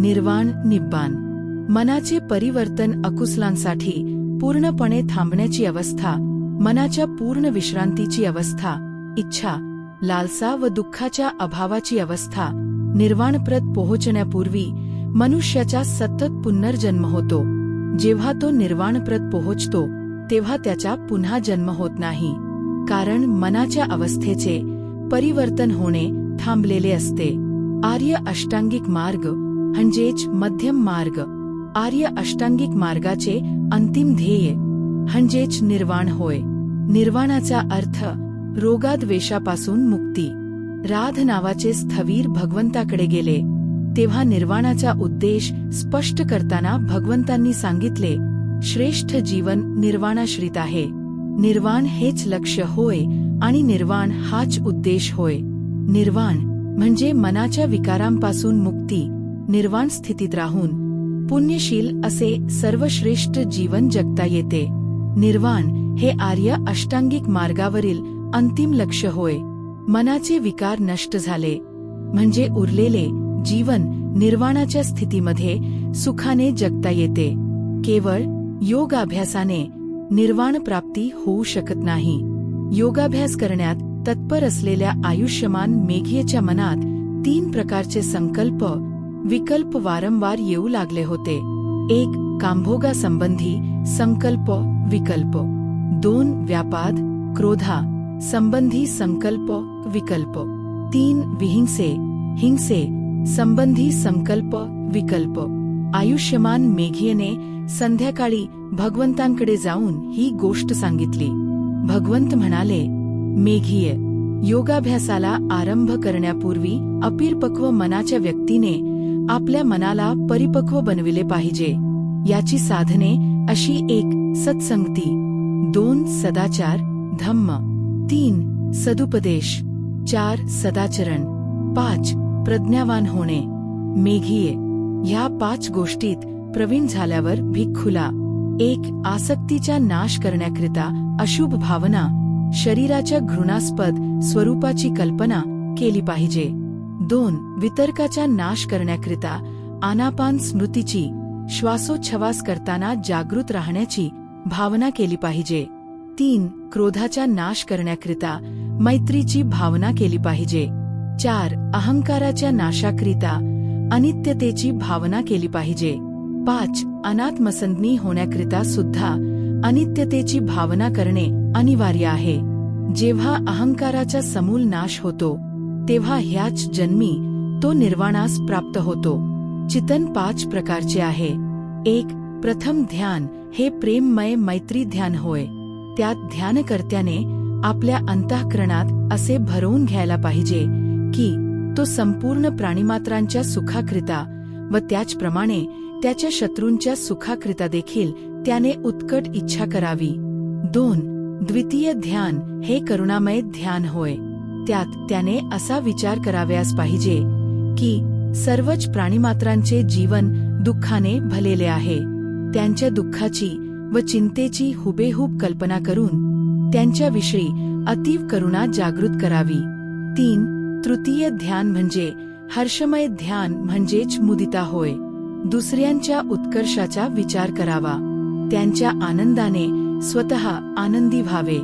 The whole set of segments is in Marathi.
निर्वाण निब्बान मनाचे परिवर्तन अकुसलांसाठी पूर्णपणे थांबण्याची अवस्था मनाच्या पूर्ण विश्रांतीची अवस्था इच्छा लालसा व दुःखाच्या अभावाची अवस्था निर्वाणप्रत पोहोचण्यापूर्वी मनुष्याचा सतत पुनर्जन्म होतो. जेव्हा तो निर्वाणप्रत पोहोचतो तेव्हा त्याचा पुन्हा जन्म होत नाही. कारण मनाच्या अवस्थेचे परिवर्तन होणे थांबलेले असते. आर्य अष्टांगिक मार्ग म्हणजेच मध्यम मार्ग आर्य अष्टांगिक मार्गाचे अंतिम ध्येय. म्हणजेच निर्वाण होय. निर्वाणाचा अर्थ रोगाद्वेषापासून मुक्ती. राध नावाचे स्थवीर भगवंताकडे गेले. तेव्हा निर्वाणाचा उद्देश स्पष्ट करताना भगवंतांनी सांगितले श्रेष्ठ जीवन निर्वाणाश्रित आहे. निर्वाण हेच लक्ष्य होय आणि निर्वाण हाच उद्देश होय. निर्वाण म्हणजे मनाच्या विकारांपासून मुक्ती. निर्वाण स्थितीत राहून पुण्यशील असे सर्वश्रेष्ठ जीवन जगता येते. निर्वाण हे आर्य अष्टांगिक मार्गावरील अंतिम लक्ष होय. मनाचे विकार नष्ट झाले. म्हणजे उरलेले जीवन निर्वाणाच्या स्थितीमध्ये सुखाने जगता येते. केवळ योगाभ्यासाने निर्वाण प्राप्ती होऊ शकत नाही. योगाभ्यास करण्यात तत्पर असलेल्या आयुष्यमान मेघियेच्या मनात तीन प्रकारचे संकल्प विकल्प वारंवार येऊ लागले होते. एक कांभोगा संबंधी संकल्प विकल्प. दोन व्यापाद क्रोधा संबंधी संकल्प विकल्प. तीन विहिंसे हिंसे संबंधी संकल्प विकल्प. आयुष्यमान मेघियने संध्याकाळी भगवंतांकडे जाऊन ही गोष्ट सांगितली. भगवंत म्हणाले मेघीय योगाभ्यासाला आरंभ करण्यापूर्वी अपिरपक्व मनाच्या व्यक्तीने आपल्या मनाला परिपक्व बनविले पाहिजे. याची साधने अशी एक सत्संगती. दोन सदाचार धम्म. तीन सदुपदेश. चार सदाचरण. पाच प्रज्ञावान होणे. मेघिये. ह्या पाच गोष्टीत प्रवीण झाल्यावर भिक्खुला. एक आसक्तीचा नाश करण्याकरिता अशुभ भावना. शरीराच्या घृणास्पद स्वरूपाची कल्पना केली पाहिजे. दोन वितर्काचा नाश करण्याकरिता आनापान स्मृतीची श्वासोच्छवास करताना जागृत राहण्याची भावना केली पाहिजे. तीन क्रोधाचा नाश करण्याकरिता मैत्रीची भावना केली पाहिजे. चार अहंकाराच्या नाशाकरिता अनित्यतेची भावना केली पाहिजे. पाच अनात्मसंज्ञी होण्याकरिता सुद्धा अनित्यतेची भावना करणे अनिवार्य आहे. जेव्हा अहंकाराचा समूल नाश होतो तेव्हा ह्याच जन्मी तो निर्वाणास प्राप्त होतो. चितन पाच प्रकारचे आहे. एक प्रथम ध्यान हे प्रेममय मैत्री ध्यान होय. त्यात ध्यानकर्त्याने आपल्या अंतःकरणात असे भरवून घ्यायला पाहिजे की तो संपूर्ण प्राणीमात्रांच्या सुखाकरिता व त्याचप्रमाणे त्याच्या शत्रूंच्या सुखाकरिता देखील त्याने उत्कट इच्छा करावी. दोन द्वितीय ध्यान हे करुणामय ध्यान होय. त्यात त्याने असा विचार करावयास पाहिजे की सर्वच प्राणीमात्रांचे जीवन दुःखाने भलेले आहे त्यांच्या दुःखाची व चिंतेची हुबेहूब कल्पना करून त्यांच्याविषयी अतीव करुणा जागृत करावी. तीन तृतीय ध्यान म्हणजे हर्षमय ध्यान म्हणजेच मुदिता होय. दुसऱ्यांच्या उत्कर्षाचा विचार करावा. त्यांच्या आनंदाने स्वतः आनंदी व्हावे.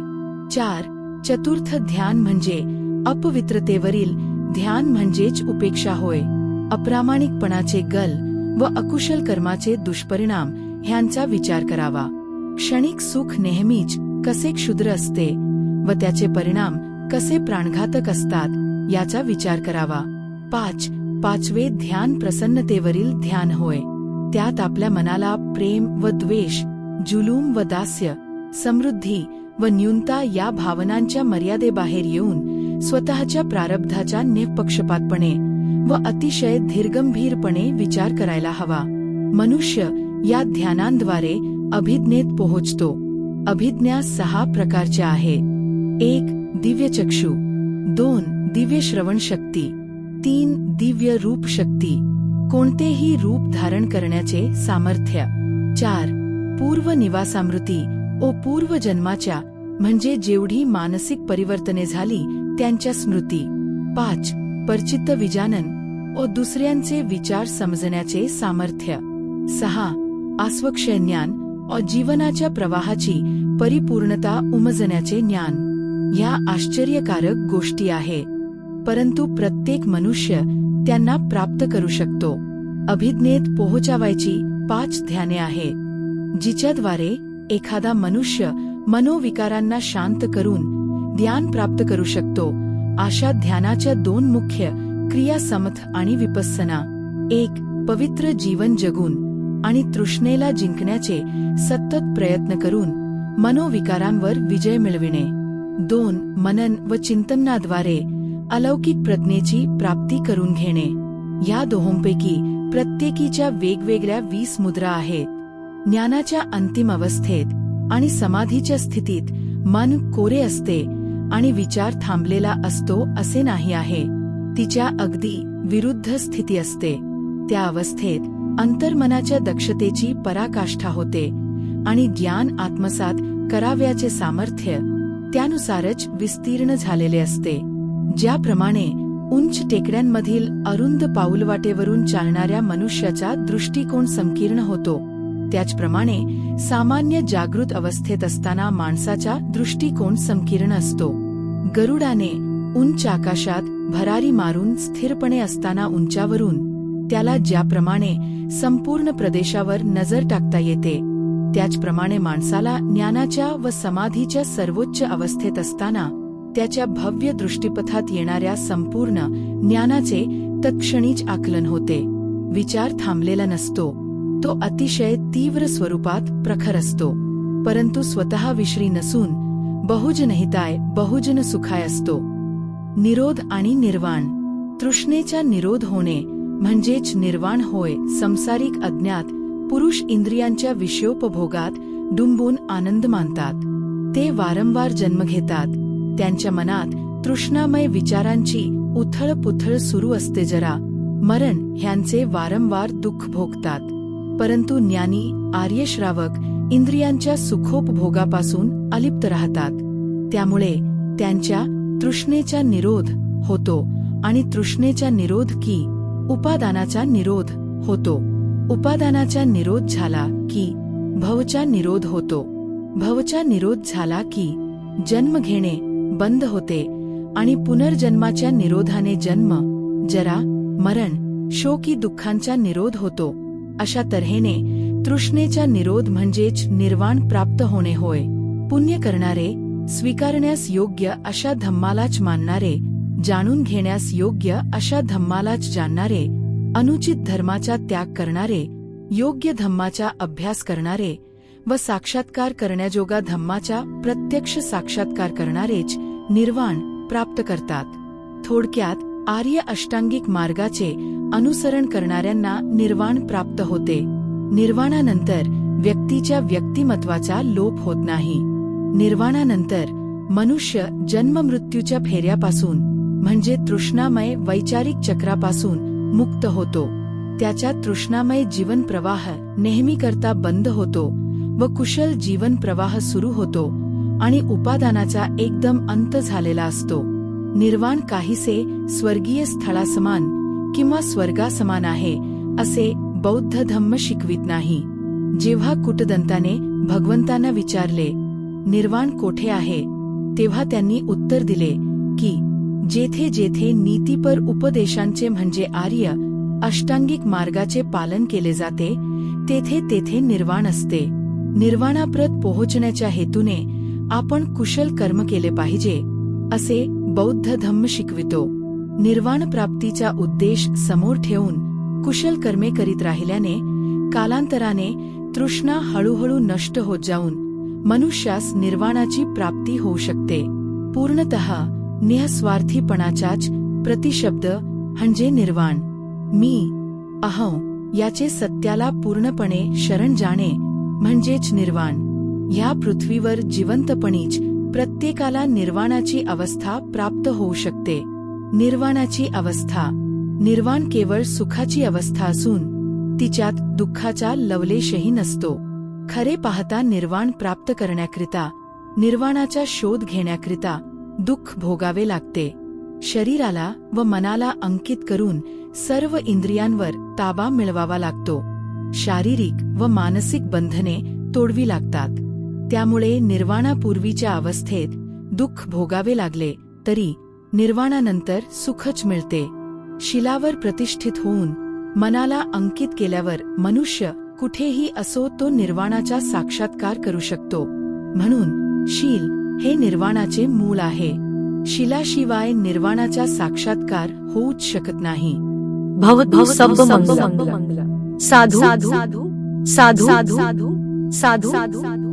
चार चतुर्थ ध्यान म्हणजे अपवित्रतेवरील ध्यान म्हणजेच उपेक्षा होय. अप्रामाणिकपणाचे गल व अकुशल कर्माचे दुष्परिणाम ह्यांचा विचार करावा. क्षणिक सुख नेहमीच कसे क्षुद्र असते व त्याचे परिणाम कसे प्राणघातक असतात याचा विचार करावा. पाच पाचवे ध्यान प्रसन्नतेवरील ध्यान होय. त्यात आपल्या मनाला प्रेम व द्वेष जुलूम व दास्य समृद्धी व न्यूनता या भावनांच्या मर्यादेबाहेर येऊन स्वतःच्या प्रारब्धाच्या निपक्षपातपणे व अतिशय धीरगंभीरपणे विचार करायला हवा. मनुष्य या ध्यानांद्वारे अभिज्ञेत पोहोचतो. अभिज्ञा सहा प्रकारच्या आहेत. एक दिव्य चक्षु दोन दिव्य श्रवण शक्ती तीन दिव्य रूप शक्ती कोणतेही रूप धारण करण्याचे सामर्थ्य. चार पूर्व निवासामृती ओ पूर्व जन्माच्या म्हणजे जेवढी मानसिक परिवर्तने झाली त्यांच्या स्मृती. पाच. परचित्त विजानन व दुसऱ्यांचे विचार समजण्याचे सामर्थ्य. सहा. आस्वक्षय ज्ञान व जीवनाच्या प्रवाहाची परिपूर्णता उमजण्याचे ज्ञान. ह्या आश्चर्यकारक गोष्टी आहे. परंतु प्रत्येक मनुष्य त्यांना प्राप्त करू शकतो. अभिज्ञेत पोहोचावायची पाच ध्याने आहे. जिच्याद्वारे एखादा मनुष्य मनोविकारांना शांत करून ध्यान प्राप्त करू शकतो. अशा ध्यानाच्या दोन मुख्य क्रिया समथ आणि विपस्सना. एक पवित्र जीवन जगून आणि तृष्णेला जिंकण्याचे सतत प्रयत्न करून मनोविकारांवर विजय मिळविणे. दोन मनन व चिंतनाद्वारे अलौकिक प्रज्ञेची प्राप्ती करून घेणे. या दोहोंपैकी प्रत्येकीच्या वेगवेगळ्या वीस मुद्रा आहेत. ज्ञानाच्या अंतिम अवस्थेत आणि समाधीच्या स्थितीत मन कोरे असते आणि विचार थांबलेला असतो असे नाही आहे. तिच्या अगदी विरुद्ध स्थिती असते. त्या अवस्थेत अंतर्मनाच्या दक्षतेची पराकाष्ठा होते आणि ज्ञान आत्मसात कराव्याचे सामर्थ्य त्यानुसारच विस्तीर्ण झालेले असते. ज्याप्रमाणे उंच टेकड्यांमधील अरुंद पाऊलवाटेवरून चालणाऱ्या मनुष्याचा दृष्टिकोन संकीर्ण होतो. त्याचप्रमाणे सामान्य जागृत अवस्थेत असताना माणसाचा दृष्टिकोन संकीर्ण असतो. गरुडाने उंच आकाशात भरारी मारून स्थिरपणे असताना उंचावरून त्याला ज्याप्रमाणे संपूर्ण प्रदेशावर नजर टाकता येते त्याचप्रमाणे माणसाला ज्ञानाच्या व समाधीच्या सर्वोच्च अवस्थेत असताना त्याच्या भव्य दृष्टीपथात येणाऱ्या संपूर्ण ज्ञानाचे तत्क्षणीच आकलन होते. विचार थांबलेला नसतो. तो अतिशय तीव्र स्वरूपात प्रखर असतो. परंतु स्वतः विश्री नसून बहुजनहिताय बहुजन सुखाय असतो. निरोध आणि निर्वाण. तृष्णेचा निरोध होणे म्हणजेच निर्वाण होय संसारिक अज्ञात पुरुष इंद्रियांच्या विषयोपभोगात डुंबून आनंद मानतात. ते वारंवार जन्म घेतात. त्यांच्या मनात तृष्णामय विचारांची उथळ पुथळ सुरू असते जरा. मरण ह्यांचे वारंवार दुःख भोगतात. परंतु ज्ञानी आर्यश्रावक इंद्रियांच्या सुखोपभोगापासून अलिप्त राहतात. त्यामुळे त्यांच्या तृष्णेचा निरोध होतो आणि तृष्णेचा निरोध की उपादानाचा निरोध होतो. उपादानाचा निरोध झाला की भवचा निरोध होतो. भवचा निरोध झाला की जन्म घेणे बंद होते आणि पुनर्जन्माच्या निरोधाने जन्म जरा मरण शोकी दुःखांचा निरोध होतो. अशा तऱ्हेने तृष्णेचा निरोध म्हणजेच निर्वाण प्राप्त होणे होय. पुण्य करणारे स्वीकारण्यास योग्य अशा धम्मालाच मानणारे जाणून घेण्यास योग्य अशा धम्मालाच जाणणारे अनुचित धर्माचा त्याग करणारे योग्य धम्माचा अभ्यास करणारे व साक्षात्कार करण्याजोगा धम्माचा प्रत्यक्ष साक्षात्कार करणारेच निर्वाण प्राप्त करतात थोडक्यात आर्य अष्टांगिक मार्गाचे अनुसरण करणाऱ्यांना निर्वाण प्राप्त होते. निर्वाणानंतर व्यक्तीच्या व्यक्तिमत्वाचा लोप होत नाही. निर्वाणानंतर मनुष्य जन्ममृत्यूच्या फेऱ्यापासून म्हणजे तृष्णामय वैचारिक चक्रापासून मुक्त होतो. त्याच्या तृष्णामय जीवन प्रवाह नेहमीकरता बंद होतो व कुशल जीवन प्रवाह सुरू होतो आणि उपादानाचा एकदम अंत झालेला असतो. निर्वाण काहीसे स्वर्गीय स्थळासमान किंवा स्वर्गासमान आहे असे बौद्ध धम्म शिकवित नाही. जेव्हा कुटदंताने भगवंतांना विचारले निर्वाण कोठे आहे? तेव्हा त्यांनी उत्तर दिले की जेथे जेथे नीतीपर उपदेशांचे म्हणजे आर्य अष्टांगिक मार्गाचे पालन केले जाते तेथे तेथे निर्वाण असते. निर्वाणाप्रत पोहोचण्याच्या हेतूने आपण कुशल कर्म केले पाहिजे. असे बौद्ध धम्म शिकवितो. निर्वाण प्राप्तीचा उद्देश समोर ठेवून कुशल कर्मे करीत राहिल्याने कालांतराने तृष्णा हळूहळू नष्ट होत जाऊन मनुष्यास निर्वाणाची प्राप्ती होऊ शकते. पूर्णत निःस्वार्थीपणाचाच प्रतिशब्द म्हणजे निर्वाण. मी अहं याचे सत्याला पूर्णपणे शरण जाणे म्हणजेच निर्वाण. ह्या पृथ्वीवर जिवंतपणीच प्रत्येकाला निर्वाणाची अवस्था प्राप्त होऊ शकते. निर्वाणाची अवस्था. निर्वाण केवळ सुखाची अवस्था असून तिच्यात दुःखाचा लवलेशही नसतो. खरे पाहता निर्वाण प्राप्त करण्याकरिता निर्वाणाचा शोध घेण्याकरिता दुःख भोगावे लागते. शरीराला व मनाला अंकित करून सर्व इंद्रियांवर ताबा मिळवावा लागतो. शारीरिक व मानसिक बंधने तोडवी लागतात. त्यामुळे निर्वाणापूर्वीच्या अवस्थेत दुःख भोगावे लागले तरी निर्वाणानंतर सुखच मिळते. शिलावर प्रतिष्ठित होऊन मनाला अंकित केल्यावर मनुष्य कुठेही असो तो निर्वाणाचा साक्षात्कार करू शकतो. म्हणून शील हे निर्वाणाचे मूळ आहे. शिलाशिवाय निर्वाणाचा साक्षात्कार होऊच शकत नाही. भवतु सब मंगल साधु साधु साधु साधु साधु